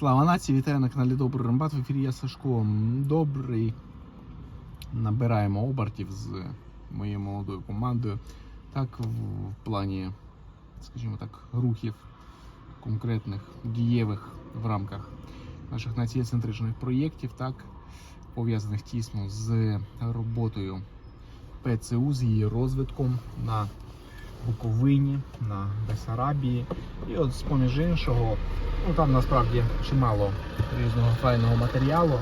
Слава нації, вітаю на каналі Добрий Рембат. В ефірі я Сашко. Добрий. Набираємо обертів з моєю молодою командою. Так, в, плані, скажімо так, рухів конкретних, дієвих в рамках наших націєцентричних проєктів, так, пов'язаних тісно з роботою ПЦУ, з її розвитком на Буковині, на Бесарабії. І от з поміж іншого, ну там насправді чимало різного файного матеріалу.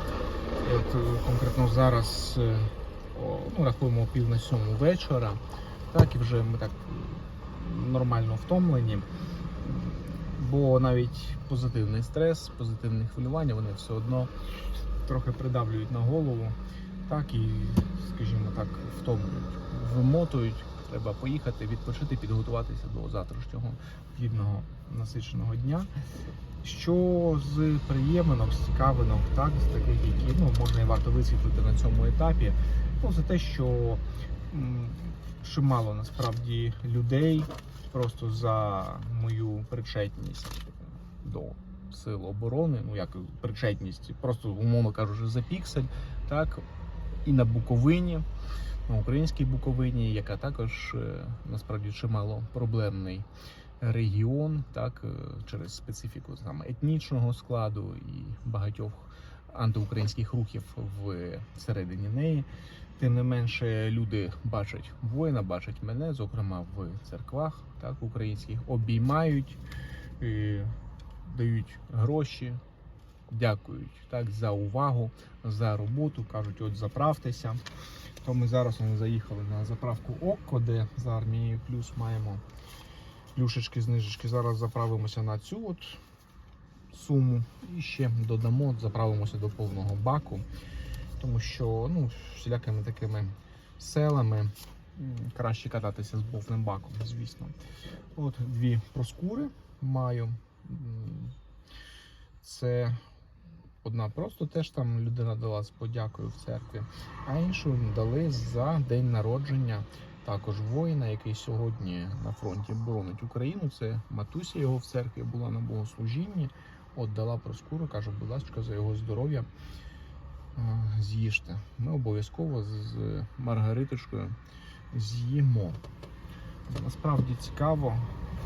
І от е, конкретно зараз е, ну, рахуємо пів на сьому вечора. Так, і вже ми так нормально втомлені. Бо навіть позитивний стрес, позитивні хвилювання, вони все одно трохи придавлюють на голову. Так і, скажімо так, втомлюють, вимотують. Треба поїхати, відпочити, підготуватися до завтрашнього плідного насиченого дня. Що з приєминок, з цікавинок, так, з таких, які ну, можна і варто висвітлити на цьому етапі, ну, це те, що чимало насправді людей просто за мою причетність до сил оборони, ну як причетність, просто умовно кажучи, за піксель, так, і на Буковині на українській Буковині, яка також е, насправді чимало проблемний регіон, так е, через специфіку там етнічного складу і багатьох антиукраїнських рухів в середині неї. Тим не менше, люди бачать воїна, бачать мене, зокрема в церквах, так українських, обіймають, е, дають гроші, дякують так за увагу, за роботу. кажуть, от заправтеся. То ми зараз вони заїхали на заправку ОККО, де за армією плюс маємо плюшечки, знижечки. Зараз заправимося на цю от суму і ще додамо, заправимося до повного баку, тому що ну, всілякими такими селами краще кататися з повним баком, звісно. От дві проскури маю. Це Одна просто теж там людина дала з подякою в церкві, а іншу дали за день народження також воїна, який сьогодні на фронті боронить Україну. Це матуся його в церкві була на богослужінні. От дала проскуру, каже, будь ласка, за його здоров'я е, з'їжте. Ми обов'язково з Маргариточкою з'їмо. Насправді цікаво,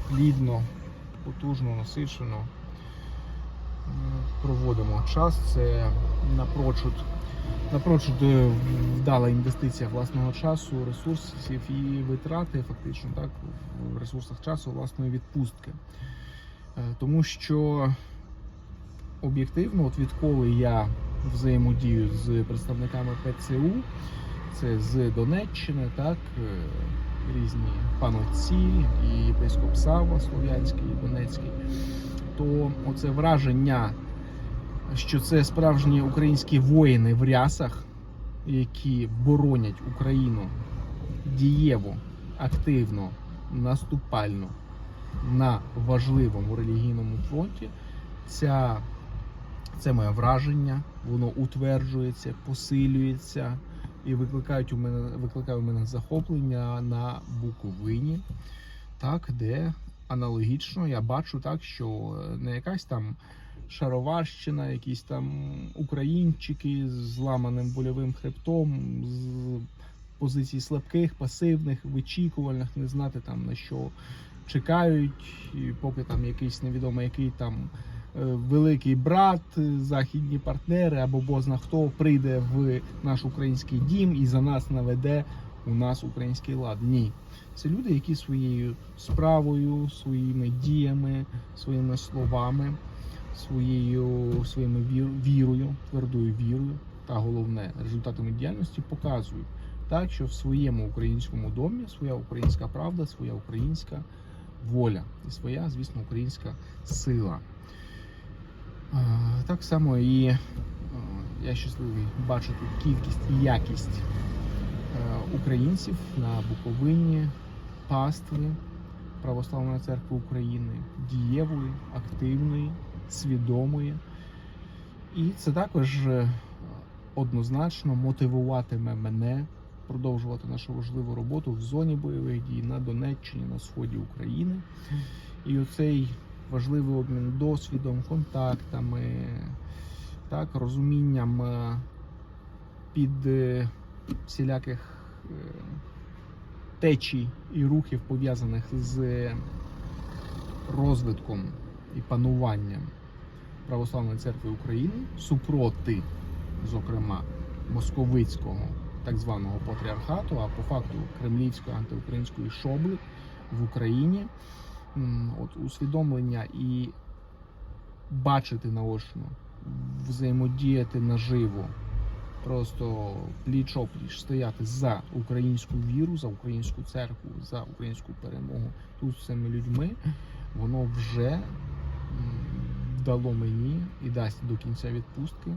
плідно, потужно, насичено проводимо час. Це напрочуд, напрочуд е, вдала інвестиція власного часу, ресурсів і витрати, фактично, так, в ресурсах часу власної відпустки. Е, Тому що об'єктивно, от відколи я взаємодію з представниками ПЦУ, це з Донеччини, так, е, різні панотці, і єпископ Сава Слов'янський, і Донецький то оце враження, що це справжні українські воїни в рясах, які боронять Україну дієво, активно, наступально на важливому релігійному фронті. Ця, це моє враження, воно утверджується, посилюється і викликають у мене, викликає у мене захоплення на Буковині, так, де аналогічно я бачу так, що не якась там шароварщина, якісь там українчики з зламаним больовим хребтом, з позицій слабких, пасивних, вичікувальних, не знати там на що чекають, і поки там якийсь невідомо який там. е, Великий брат, західні партнери або бозна хто прийде в наш український дім і за нас наведе у нас український лад. Ні, це люди, які своєю справою, своїми діями, своїми словами, своєю своїми вір- вірою, твердою вірою та головне результатами діяльності показують так, що в своєму українському домі своя українська правда, своя українська воля і своя, звісно, українська сила. Так само і я щасливий бачити кількість і якість українців на Буковині, пастви Православної церкви України, дієвої, активної, свідомої. І це також е, однозначно мотивуватиме мене продовжувати нашу важливу роботу в зоні бойових дій на Донеччині, на сході України. І оцей важливий обмін досвідом, контактами, так, розумінням е, під е, всіляких е, течій і рухів, пов'язаних з розвитком і пануванням Православної церкви України супроти, зокрема, московицького так званого патріархату, а по факту кремлівської антиукраїнської шобли в Україні. От усвідомлення і бачити наочно, взаємодіяти наживо, просто пліч опліч стояти за українську віру, за українську церкву, за українську перемогу тут з цими людьми, воно вже дало мені і дасть до кінця відпустки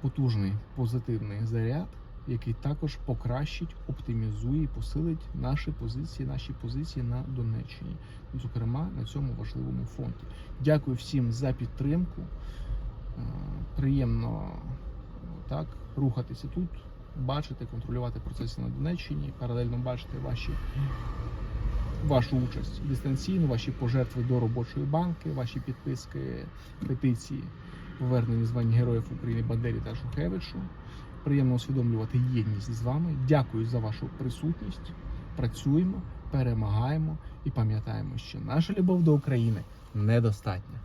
потужний позитивний заряд, який також покращить, оптимізує і посилить наші позиції, наші позиції на Донеччині, зокрема на цьому важливому фронті. Дякую всім за підтримку. Е, Приємно так рухатися тут, бачити, контролювати процеси на Донеччині, паралельно бачити ваші вашу участь дистанційно, ваші пожертви до робочої банки, ваші підписки, петиції, повернення звань Героїв України Бандері та Шухевичу. Приємно усвідомлювати єдність з вами. Дякую за вашу присутність. Працюємо, перемагаємо і пам'ятаємо, що наша любов до України недостатня.